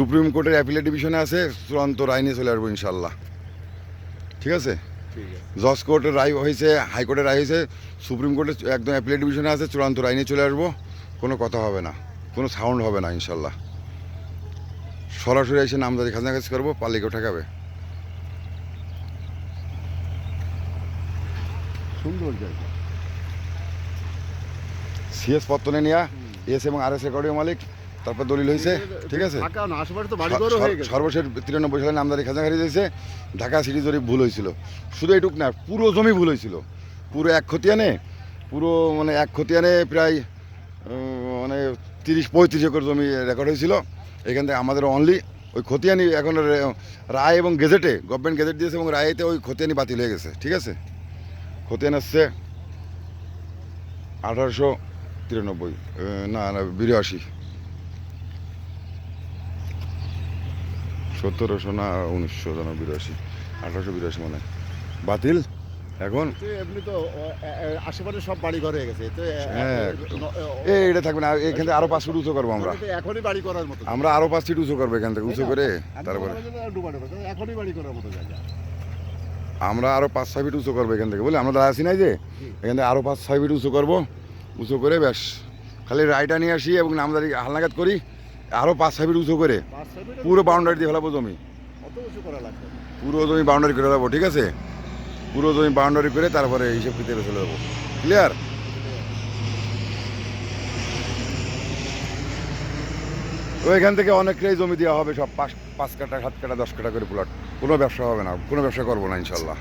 Supreme কোর্টের appellate ডিভিশনে আছে চূড়ান্ত রায় নিয়ে চলে আসব ইনশাল্লাহ ঠিক আছে? জজ কোর্টের রায় হয়েছে হাইকোর্টের রায় হয়েছে সুপ্রিম কোর্টের একদম অ্যাপিলেট ডিভিশনে আছে চূড়ান্ত রায় নিয়ে চলে আসব কোনো কথা হবে না কোনো সাউন্ড হবে না ইনশাল্লাহ সরাসরি এসে নামদারি খাজনাখাজ করব পালিকেও ঠেকাবে। সুন্দর জায়গা। সিএস পত্তনে নিয়া এস এবং আর এস রেকর্ডিং মালিক তারপর দলিল হয়েছে ঠিক আছে? সর্বশেষ তিরানব্বই সালে নামদারি খাজনা খারিজ হয়েছে ঢাকা সিটি জরিপ ভুল হয়েছিল। শুধু এটুক না পুরো জমি ভুল হয়েছিল। পুরো এক খতিয়ানে পুরো মানে এক খতিয়ানে প্রায় মানে তিরিশ পঁয়ত্রিশ একর জমি রেকর্ড হয়েছিল। এখান থেকে আমাদের অনলি ওই খতিয়ানি এখন রায় এবং গেজেটে গভর্নমেন্ট গেজেট দিয়েছে এবং রায়েতে ওই খতিয়ানি বাতিল হয়ে গেছে ঠিক আছে? খতিয়ান আসছে আঠারোশো তিরানব্বই না না বিরাশি। সতেরোশো না উনিশশো যেন বিরাশি আঠারোশো বিরাশি মানে বাতিল? এখন? এমনি তো আশেপাশে সব বাড়ি ঘর হয়ে গেছে তো হ্যাঁ। এ, এটা থাকবে না এখান থেকে আরও পাঁচ ফুট উঁচু করব আমরা। এখনই বাড়ি করার মতো আমরা আরও পাঁচ ফিট উঁচু করব এখান থেকে উঁচু করে তারপরে। এখনই বাড়ি করার মতো জায়গা। আমরা আরও পাঁচ ছয় ফিট উঁচু করব এখান থেকে বলে আমরা দাঁড়া আছি নাই যে? এখান থেকে আরও পাঁচ ছয় ফিট উঁচু করব উঁচু করে ব্যাস। খালি রাইটা নিয়ে আসি এবং নামদারি হালনাগাদ করি। আরও পাঁচ ফিট উঁচু করে। পুরো বাউন্ডারি দিয়ে ফেলাবো জমি। পুরো জমি বাউন্ডারি করে দেবো ঠিক আছে? পুরো জমি বাউন্ডারি করে তারপরে হিসেব কিতাবে চলে যাব। ক্লিয়ার ওইখান থেকে অনেকটাই জমি দেওয়া হবে সব পাঁচ পাঁচ কাটা সাত কাটা দশ কাটা করে প্লট। কোনো ব্যবসা হবে না কোনো ব্যবসা করব না ইনশাল্লাহ।